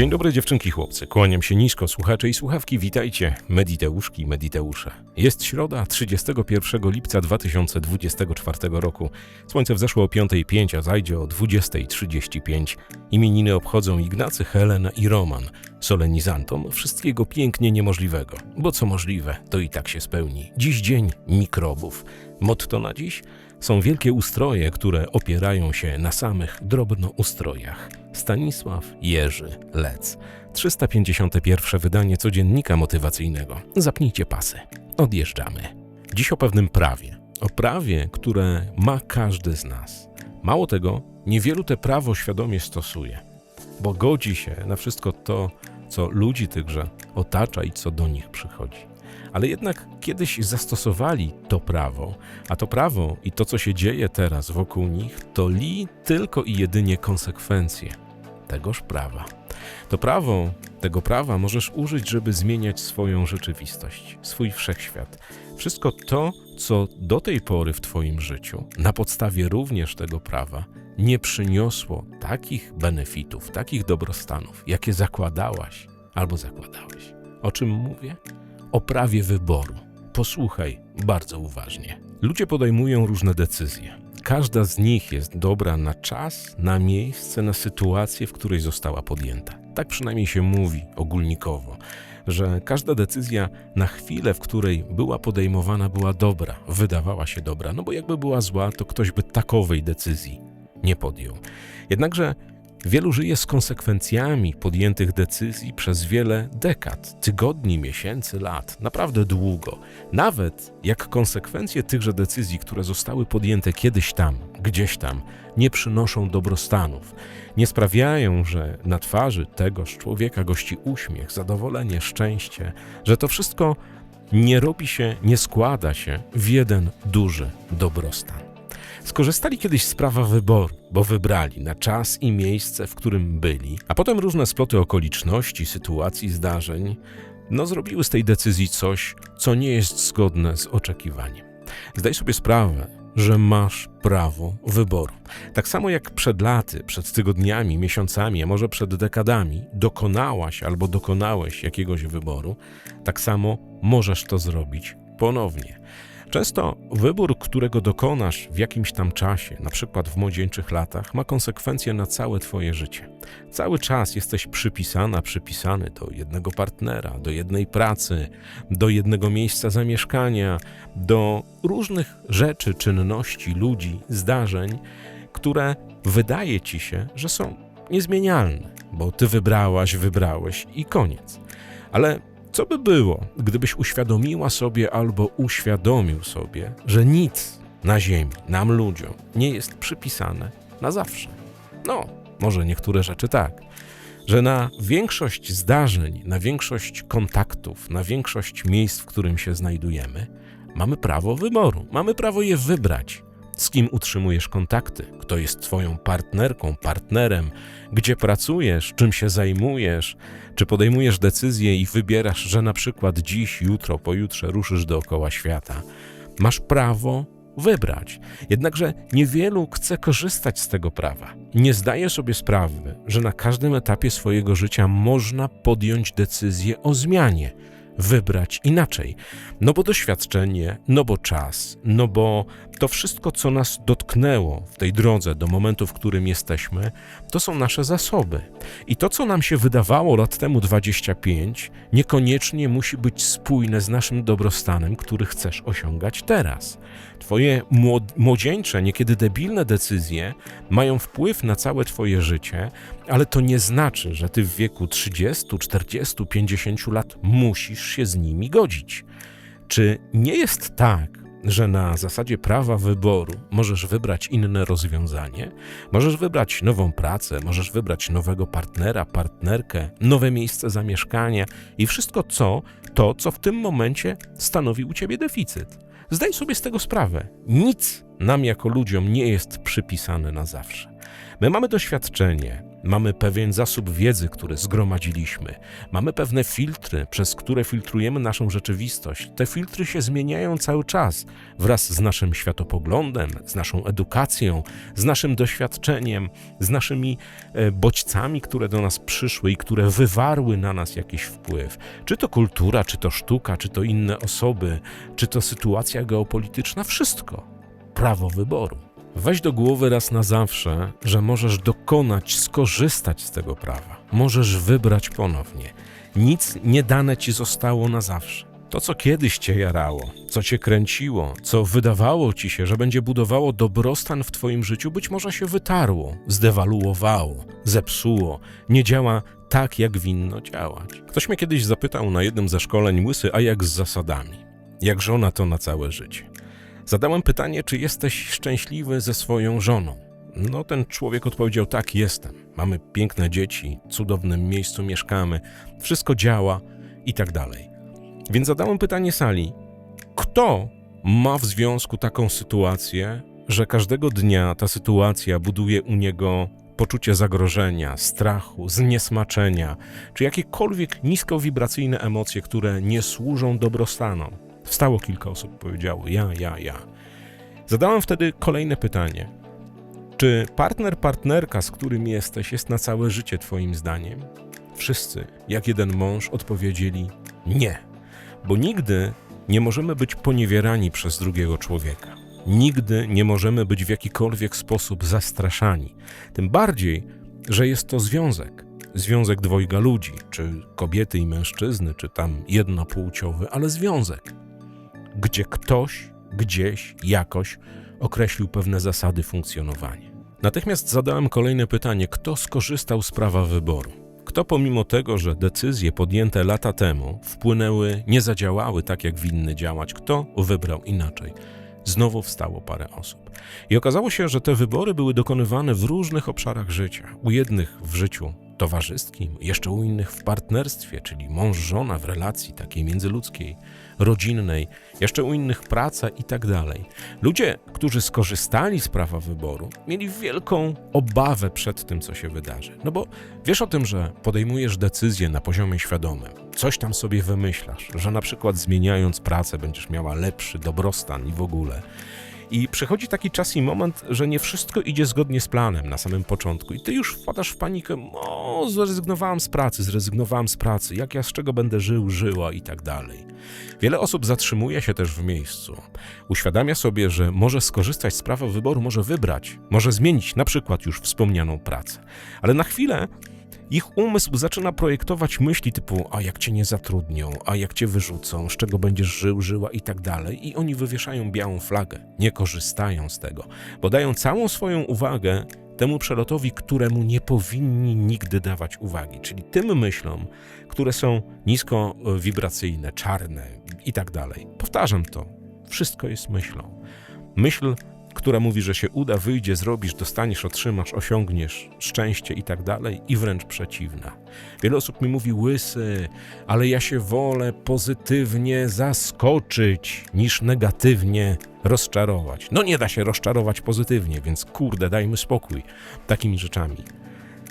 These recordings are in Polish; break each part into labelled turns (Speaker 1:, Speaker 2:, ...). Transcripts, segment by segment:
Speaker 1: Dzień dobry dziewczynki chłopcy, kłaniam się nisko, słuchacze i słuchawki, witajcie, mediteuszki, mediteusze. Jest środa, 31 lipca 2024 roku. Słońce wzeszło o 5.05, a zajdzie o 20.35. Imieniny obchodzą Ignacy, Helena i Roman. Solenizantom wszystkiego pięknie niemożliwego, bo co możliwe, to i tak się spełni. Dziś dzień mikrobów. Motto na dziś? Są wielkie ustroje, które opierają się na samych drobnoustrojach. Stanisław Jerzy Lec. 351 wydanie codziennika motywacyjnego. Zapnijcie pasy. Odjeżdżamy. Dziś o pewnym prawie. O prawie, które ma każdy z nas. Mało tego, niewielu te prawo świadomie stosuje, bo godzi się na wszystko to, co ludzi tychże otacza i co do nich przychodzi ale jednak kiedyś zastosowali to prawo, a to prawo i to, co się dzieje teraz wokół nich, to li tylko i jedynie konsekwencje tegoż prawa. To prawo, tego prawa możesz użyć, żeby zmieniać swoją rzeczywistość, swój wszechświat. Wszystko to, co do tej pory w Twoim życiu, na podstawie również tego prawa, nie przyniosło takich benefitów, takich dobrostanów, jakie zakładałaś albo zakładałeś. O czym mówię? O prawie wyboru. Posłuchaj bardzo uważnie. Ludzie podejmują różne decyzje. Każda z nich jest dobra na czas, na miejsce, na sytuację, w której została podjęta. Tak przynajmniej się mówi ogólnikowo, że każda decyzja na chwilę, w której była podejmowana, była dobra, wydawała się dobra, no bo jakby była zła, to ktoś by takowej decyzji nie podjął. Jednakże Wielu żyje z konsekwencjami podjętych decyzji przez wiele dekad, tygodni, miesięcy, lat, naprawdę długo. Nawet jak konsekwencje tychże decyzji, które zostały podjęte kiedyś tam, gdzieś tam, nie przynoszą dobrostanów, nie sprawiają, że na twarzy tegoż człowieka gości uśmiech, zadowolenie, szczęście, że to wszystko nie robi się, nie składa się w jeden duży dobrostan. Skorzystali kiedyś z prawa wyboru, bo wybrali na czas i miejsce, w którym byli, a potem różne sploty okoliczności, sytuacji, zdarzeń, no zrobiły z tej decyzji coś, co nie jest zgodne z oczekiwaniem. Zdaj sobie sprawę, że masz prawo wyboru. Tak samo jak przed laty, przed tygodniami, miesiącami, a może przed dekadami dokonałaś albo dokonałeś jakiegoś wyboru, tak samo możesz to zrobić ponownie. Często wybór, którego dokonasz w jakimś tam czasie, na przykład w młodzieńczych latach, ma konsekwencje na całe Twoje życie. Cały czas jesteś przypisana, przypisany do jednego partnera, do jednej pracy, do jednego miejsca zamieszkania, do różnych rzeczy, czynności, ludzi, zdarzeń, które wydaje Ci się, że są niezmienialne, bo Ty wybrałaś, wybrałeś i koniec. Ale co by było, gdybyś uświadomiła sobie albo uświadomił sobie, że nic na Ziemi, nam ludziom, nie jest przypisane na zawsze? No, może niektóre rzeczy tak, że na większość zdarzeń, na większość kontaktów, na większość miejsc, w którym się znajdujemy, mamy prawo wyboru, mamy prawo je wybrać z kim utrzymujesz kontakty, kto jest Twoją partnerką, partnerem, gdzie pracujesz, czym się zajmujesz, czy podejmujesz decyzje i wybierasz, że na przykład dziś, jutro, pojutrze ruszysz dookoła świata. Masz prawo wybrać. Jednakże niewielu chce korzystać z tego prawa. Nie zdaje sobie sprawy, że na każdym etapie swojego życia można podjąć decyzję o zmianie wybrać inaczej. No bo doświadczenie, no bo czas, no bo to wszystko, co nas dotknęło w tej drodze do momentu, w którym jesteśmy, to są nasze zasoby. I to, co nam się wydawało lat temu 25, niekoniecznie musi być spójne z naszym dobrostanem, który chcesz osiągać teraz. Twoje młodzieńcze, niekiedy debilne decyzje mają wpływ na całe Twoje życie, ale to nie znaczy, że Ty w wieku 30, 40, 50 lat musisz się z nimi godzić. Czy nie jest tak, że na zasadzie prawa wyboru możesz wybrać inne rozwiązanie, możesz wybrać nową pracę, możesz wybrać nowego partnera, partnerkę, nowe miejsce zamieszkania i wszystko co, to co w tym momencie stanowi u ciebie deficyt. Zdaj sobie z tego sprawę. Nic nam jako ludziom nie jest przypisane na zawsze. My mamy doświadczenie, mamy pewien zasób wiedzy, który zgromadziliśmy, mamy pewne filtry, przez które filtrujemy naszą rzeczywistość. Te filtry się zmieniają cały czas wraz z naszym światopoglądem, z naszą edukacją, z naszym doświadczeniem, z naszymi e, bodźcami, które do nas przyszły i które wywarły na nas jakiś wpływ. Czy to kultura, czy to sztuka, czy to inne osoby, czy to sytuacja geopolityczna, wszystko. Prawo wyboru. Weź do głowy raz na zawsze, że możesz dokonać, skorzystać z tego prawa. Możesz wybrać ponownie. Nic nie dane ci zostało na zawsze. To, co kiedyś cię jarało, co cię kręciło, co wydawało ci się, że będzie budowało dobrostan w twoim życiu, być może się wytarło, zdewaluowało, zepsuło, nie działa tak, jak winno działać. Ktoś mnie kiedyś zapytał na jednym ze szkoleń łysy, a jak z zasadami? Jak żona to na całe życie? Zadałem pytanie, czy jesteś szczęśliwy ze swoją żoną. No, ten człowiek odpowiedział: Tak, jestem. Mamy piękne dzieci, w cudownym miejscu mieszkamy, wszystko działa i tak dalej. Więc zadałem pytanie sali: Kto ma w związku taką sytuację, że każdego dnia ta sytuacja buduje u niego poczucie zagrożenia, strachu, zniesmaczenia, czy jakiekolwiek niskowibracyjne emocje, które nie służą dobrostanom? Wstało kilka osób, powiedziało: Ja, ja, ja. Zadałem wtedy kolejne pytanie. Czy partner, partnerka, z którym jesteś, jest na całe życie Twoim zdaniem? Wszyscy, jak jeden mąż, odpowiedzieli nie, bo nigdy nie możemy być poniewierani przez drugiego człowieka. Nigdy nie możemy być w jakikolwiek sposób zastraszani. Tym bardziej, że jest to związek. Związek dwojga ludzi, czy kobiety i mężczyzny, czy tam jednopłciowy, ale związek, gdzie ktoś gdzieś, jakoś określił pewne zasady funkcjonowania. Natychmiast zadałem kolejne pytanie: kto skorzystał z prawa wyboru? Kto pomimo tego, że decyzje podjęte lata temu wpłynęły, nie zadziałały tak, jak winny działać, kto wybrał inaczej? Znowu wstało parę osób. I okazało się, że te wybory były dokonywane w różnych obszarach życia. U jednych w życiu towarzyskim, jeszcze u innych w partnerstwie, czyli mąż-żona w relacji takiej międzyludzkiej, rodzinnej, jeszcze u innych praca i tak dalej. Ludzie, którzy skorzystali z prawa wyboru, mieli wielką obawę przed tym, co się wydarzy. No bo wiesz o tym, że podejmujesz decyzje na poziomie świadomym, coś tam sobie wymyślasz, że na przykład zmieniając pracę będziesz miała lepszy dobrostan i w ogóle. I przychodzi taki czas i moment, że nie wszystko idzie zgodnie z planem na samym początku, i ty już wpadasz w panikę: O, zrezygnowałam z pracy, zrezygnowałam z pracy, jak ja z czego będę żył, żyła i tak dalej. Wiele osób zatrzymuje się też w miejscu. Uświadamia sobie, że może skorzystać z prawa wyboru, może wybrać, może zmienić na przykład już wspomnianą pracę. Ale na chwilę ich umysł zaczyna projektować myśli typu, a jak cię nie zatrudnią, a jak cię wyrzucą, z czego będziesz żył, żyła i tak dalej. I oni wywieszają białą flagę, nie korzystają z tego, bo dają całą swoją uwagę temu przelotowi, któremu nie powinni nigdy dawać uwagi, czyli tym myślom, które są niskowibracyjne, czarne i tak dalej. Powtarzam to, wszystko jest myślą. Myśl która mówi, że się uda, wyjdzie, zrobisz, dostaniesz, otrzymasz, osiągniesz szczęście i tak dalej, i wręcz przeciwna. Wiele osób mi mówi, łysy, ale ja się wolę pozytywnie zaskoczyć, niż negatywnie rozczarować. No nie da się rozczarować pozytywnie, więc kurde, dajmy spokój takimi rzeczami.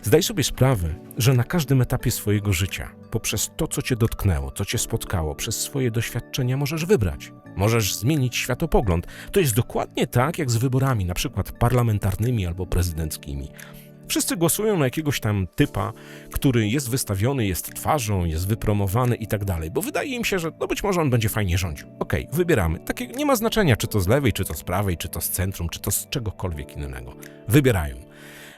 Speaker 1: Zdaj sobie sprawę, że na każdym etapie swojego życia, poprzez to, co cię dotknęło, co cię spotkało, przez swoje doświadczenia możesz wybrać. Możesz zmienić światopogląd. To jest dokładnie tak jak z wyborami, na przykład parlamentarnymi albo prezydenckimi. Wszyscy głosują na jakiegoś tam typa, który jest wystawiony, jest twarzą, jest wypromowany i tak dalej, bo wydaje im się, że no być może on będzie fajnie rządził. Okej, wybieramy. Takie nie ma znaczenia, czy to z lewej, czy to z prawej, czy to z centrum, czy to z czegokolwiek innego. Wybierają.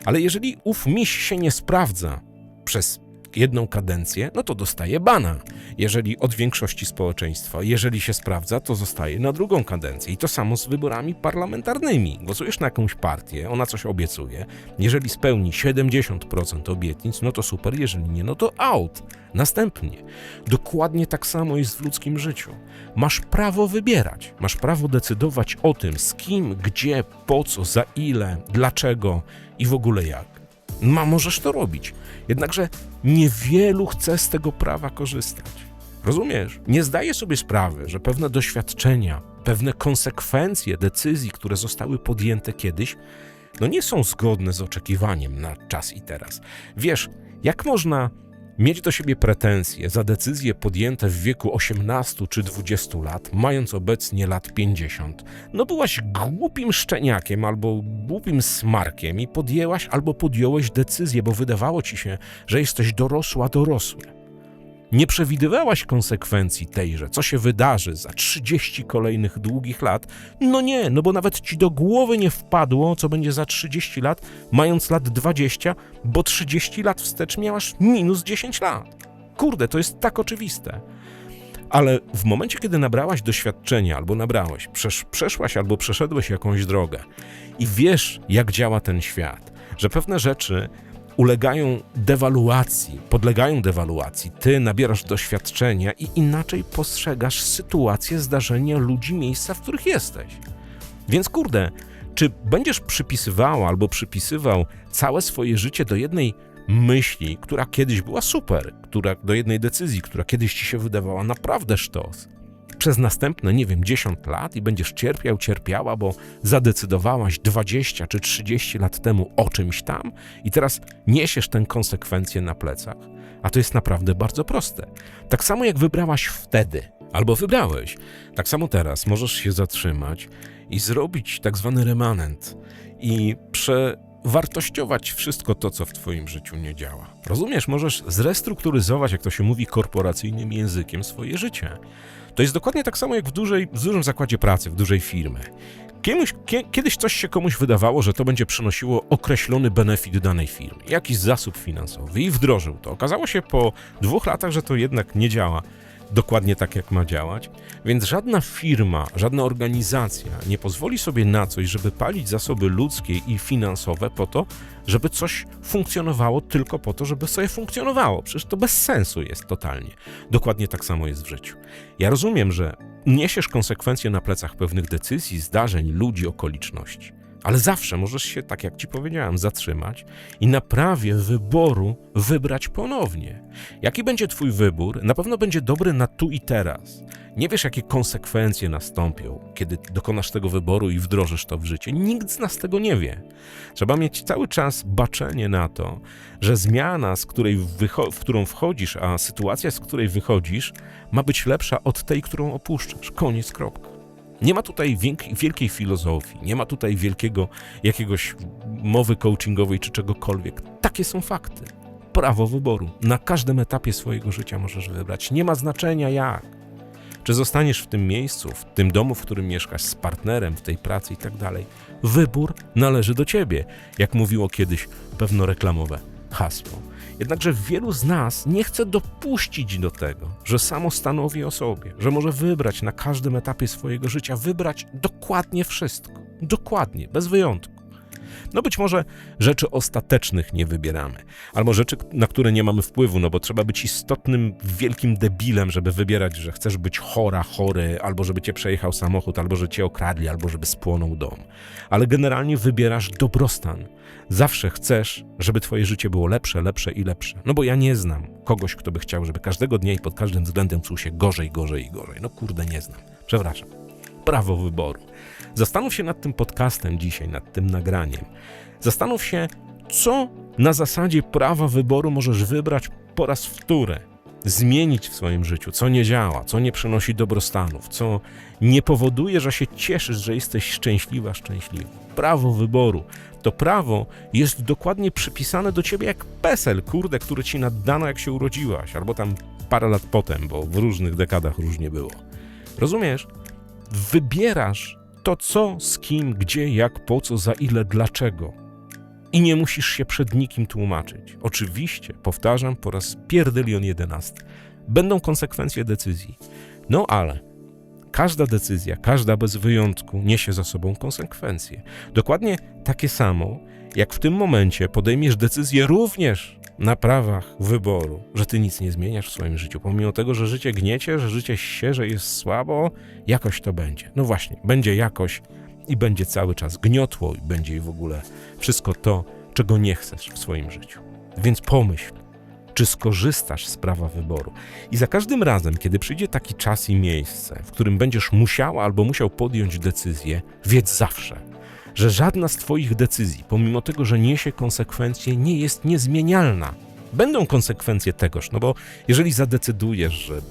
Speaker 1: Ale jeżeli ów miś się nie sprawdza przez jedną kadencję, no to dostaje bana. Jeżeli od większości społeczeństwa, jeżeli się sprawdza, to zostaje na drugą kadencję. I to samo z wyborami parlamentarnymi. Głosujesz na jakąś partię, ona coś obiecuje. Jeżeli spełni 70% obietnic, no to super, jeżeli nie, no to out. Następnie. Dokładnie tak samo jest w ludzkim życiu. Masz prawo wybierać, masz prawo decydować o tym, z kim, gdzie, po co, za ile, dlaczego i w ogóle jak. Ma, możesz to robić. Jednakże niewielu chce z tego prawa korzystać. Rozumiesz? Nie zdaję sobie sprawy, że pewne doświadczenia, pewne konsekwencje decyzji, które zostały podjęte kiedyś, no nie są zgodne z oczekiwaniem na czas i teraz. Wiesz, jak można mieć do siebie pretensje za decyzje podjęte w wieku 18 czy 20 lat, mając obecnie lat 50? No byłaś głupim szczeniakiem albo głupim smarkiem i podjęłaś albo podjąłeś decyzję, bo wydawało ci się, że jesteś dorosła, dorosły. Nie przewidywałaś konsekwencji tejże, co się wydarzy za 30 kolejnych długich lat. No nie, no bo nawet ci do głowy nie wpadło, co będzie za 30 lat, mając lat 20, bo 30 lat wstecz miałaś minus 10 lat. Kurde, to jest tak oczywiste. Ale w momencie, kiedy nabrałaś doświadczenia, albo nabrałeś, przesz, przeszłaś albo przeszedłeś jakąś drogę i wiesz, jak działa ten świat, że pewne rzeczy ulegają dewaluacji, podlegają dewaluacji. Ty nabierasz doświadczenia i inaczej postrzegasz sytuację, zdarzenia, ludzi, miejsca, w których jesteś. Więc kurde, czy będziesz przypisywała albo przypisywał całe swoje życie do jednej myśli, która kiedyś była super, która do jednej decyzji, która kiedyś ci się wydawała naprawdę sztos? Przez następne, nie wiem, 10 lat i będziesz cierpiał, cierpiała, bo zadecydowałaś 20 czy 30 lat temu o czymś tam i teraz niesiesz tę konsekwencję na plecach. A to jest naprawdę bardzo proste. Tak samo jak wybrałaś wtedy, albo wybrałeś, tak samo teraz możesz się zatrzymać i zrobić tak zwany remanent i przewartościować wszystko to, co w Twoim życiu nie działa. Rozumiesz, możesz zrestrukturyzować, jak to się mówi korporacyjnym językiem, swoje życie. To jest dokładnie tak samo jak w, dużej, w dużym zakładzie pracy, w dużej firmie. Kiedyś, kie, kiedyś coś się komuś wydawało, że to będzie przynosiło określony benefit danej firmy, jakiś zasób finansowy i wdrożył to. Okazało się po dwóch latach, że to jednak nie działa dokładnie tak, jak ma działać, więc żadna firma, żadna organizacja nie pozwoli sobie na coś, żeby palić zasoby ludzkie i finansowe po to, żeby coś funkcjonowało tylko po to, żeby sobie funkcjonowało. Przecież to bez sensu jest totalnie. Dokładnie tak samo jest w życiu. Ja rozumiem, że niesiesz konsekwencje na plecach pewnych decyzji, zdarzeń, ludzi, okoliczności. Ale zawsze możesz się, tak jak ci powiedziałem, zatrzymać i na prawie wyboru wybrać ponownie. Jaki będzie twój wybór? Na pewno będzie dobry na tu i teraz. Nie wiesz, jakie konsekwencje nastąpią, kiedy dokonasz tego wyboru i wdrożysz to w życie. Nikt z nas tego nie wie. Trzeba mieć cały czas baczenie na to, że zmiana, z której w którą wchodzisz, a sytuacja, z której wychodzisz, ma być lepsza od tej, którą opuszczasz. Koniec, kropka. Nie ma tutaj wielkiej, filozofii, nie ma tutaj wielkiego jakiegoś mowy coachingowej czy czegokolwiek. Takie są fakty. Prawo wyboru. Na każdym etapie swojego życia możesz wybrać. Nie ma znaczenia jak. Czy zostaniesz w tym miejscu, w tym domu, w którym mieszkasz, z partnerem, w tej pracy i tak dalej. Wybór należy do ciebie, jak mówiło kiedyś pewno reklamowe hasło. Jednakże wielu z nas nie chce dopuścić do tego, że samo stanowi o sobie, że może wybrać na każdym etapie swojego życia, wybrać dokładnie wszystko. Dokładnie, bez wyjątku. No być może rzeczy ostatecznych nie wybieramy, albo rzeczy, na które nie mamy wpływu, no bo trzeba być istotnym, wielkim debilem, żeby wybierać, że chcesz być chora, chory, albo żeby cię przejechał samochód, albo że cię okradli, albo żeby spłonął dom. Ale generalnie wybierasz dobrostan. Zawsze chcesz, żeby twoje życie było lepsze, lepsze i lepsze. No bo ja nie znam kogoś, kto by chciał, żeby każdego dnia i pod każdym względem czuł się gorzej, gorzej i gorzej. No kurde, nie znam. Przepraszam. Prawo wyboru. Zastanów się nad tym podcastem dzisiaj, nad tym nagraniem. Zastanów się, co na zasadzie prawa wyboru możesz wybrać po raz wtóry, zmienić w swoim życiu, co nie działa, co nie przynosi dobrostanów, co nie powoduje, że się cieszysz, że jesteś szczęśliwa, szczęśliwy. Prawo wyboru. To prawo jest dokładnie przypisane do ciebie jak PESEL, kurde, który ci naddano jak się urodziłaś, albo tam parę lat potem, bo w różnych dekadach różnie było. Rozumiesz? Wybierasz to co, z kim, gdzie, jak, po co, za ile, dlaczego. I nie musisz się przed nikim tłumaczyć. Oczywiście, powtarzam po raz pierdylion jedenasty, będą konsekwencje decyzji. No ale każda decyzja, każda bez wyjątku niesie za sobą konsekwencje. Dokładnie takie samo, jak w tym momencie podejmiesz decyzję również na prawach wyboru, że ty nic nie zmieniasz w swoim życiu, pomimo tego, że życie gniecie, że życie się, że jest słabo, jakoś to będzie. No właśnie, będzie jakoś i będzie cały czas gniotło i będzie i w ogóle wszystko to, czego nie chcesz w swoim życiu. Więc pomyśl, czy skorzystasz z prawa wyboru. I za każdym razem, kiedy przyjdzie taki czas i miejsce, w którym będziesz musiała albo musiał podjąć decyzję, wiedz zawsze, że żadna z Twoich decyzji, pomimo tego, że niesie konsekwencje, nie jest niezmienialna. Będą konsekwencje tegoż, no bo jeżeli zadecydujesz, że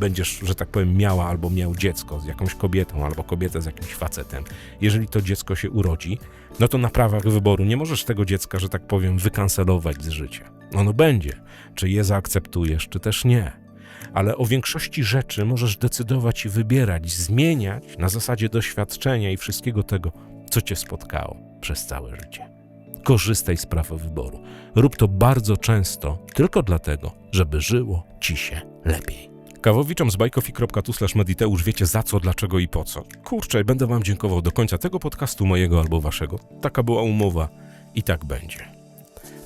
Speaker 1: będziesz, że tak powiem, miała albo miał dziecko z jakąś kobietą, albo kobietę z jakimś facetem, jeżeli to dziecko się urodzi, no to na prawach wyboru nie możesz tego dziecka, że tak powiem, wykancelować z życia. Ono będzie, czy je zaakceptujesz, czy też nie. Ale o większości rzeczy możesz decydować i wybierać, zmieniać na zasadzie doświadczenia i wszystkiego tego, co cię spotkało przez całe życie. Korzystaj z prawa wyboru. Rób to bardzo często, tylko dlatego, żeby żyło ci się lepiej. Kawowiczom z bajkofi.tu mediteusz wiecie za co, dlaczego i po co. Kurczę, będę wam dziękował do końca tego podcastu mojego albo waszego. Taka była umowa i tak będzie.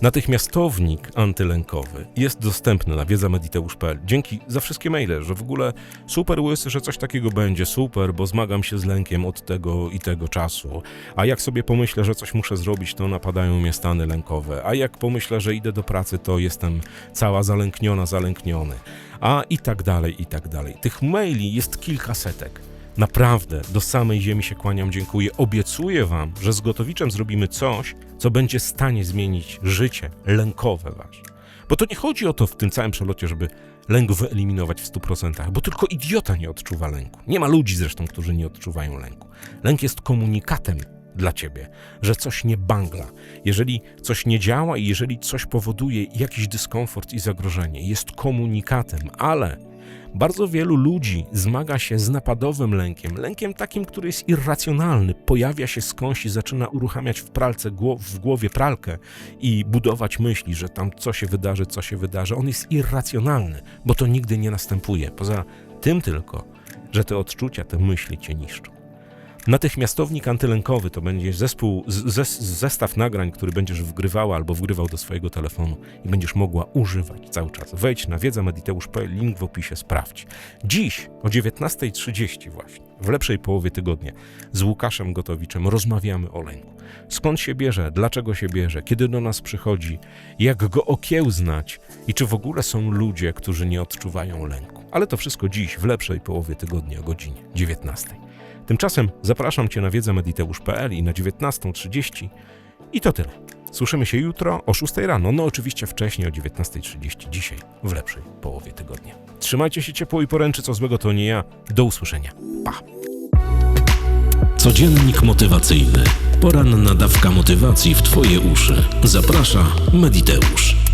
Speaker 1: Natychmiastownik antylękowy jest dostępny na wiedzamediteusz.pl. Dzięki za wszystkie maile, że w ogóle super łysy, że coś takiego będzie, super, bo zmagam się z lękiem od tego i tego czasu. A jak sobie pomyślę, że coś muszę zrobić, to napadają mnie stany lękowe. A jak pomyślę, że idę do pracy, to jestem cała zalękniona, zalękniony. A i tak dalej, i tak dalej. Tych maili jest kilkasetek. Naprawdę, do samej ziemi się kłaniam, dziękuję. Obiecuję Wam, że z Gotowiczem zrobimy coś, co będzie w stanie zmienić życie lękowe Wasze. Bo to nie chodzi o to w tym całym przelocie, żeby lęk wyeliminować w 100%, bo tylko idiota nie odczuwa lęku. Nie ma ludzi zresztą, którzy nie odczuwają lęku. Lęk jest komunikatem dla ciebie, że coś nie bangla. Jeżeli coś nie działa i jeżeli coś powoduje jakiś dyskomfort i zagrożenie, jest komunikatem, ale bardzo wielu ludzi zmaga się z napadowym lękiem, lękiem takim, który jest irracjonalny. Pojawia się skądś i zaczyna uruchamiać w pralce w głowie pralkę i budować myśli, że tam co się wydarzy, co się wydarzy. On jest irracjonalny, bo to nigdy nie następuje. Poza tym tylko, że te odczucia, te myśli cię niszczą. Natychmiastownik antylękowy to będzie zespół, zestaw nagrań, który będziesz wgrywała albo wgrywał do swojego telefonu i będziesz mogła używać cały czas. Wejdź na wiedzamediteusz.pl, link w opisie, sprawdź. Dziś o 19.30 właśnie, w lepszej połowie tygodnia, z Łukaszem Gotowiczem rozmawiamy o lęku. Skąd się bierze, dlaczego się bierze, kiedy do nas przychodzi, jak go okiełznać i czy w ogóle są ludzie, którzy nie odczuwają lęku. Ale to wszystko dziś, w lepszej połowie tygodnia o godzinie 19. Tymczasem zapraszam Cię na wiedzamediteusz.pl i na 19.30 i to tyle. Słyszymy się jutro o 6 rano, no oczywiście wcześniej o 19.30 dzisiaj, w lepszej połowie tygodnia. Trzymajcie się ciepło i poręczy, co złego to nie ja. Do usłyszenia. Pa!
Speaker 2: Codziennik motywacyjny. Poranna dawka motywacji w Twoje uszy. Zaprasza Mediteusz.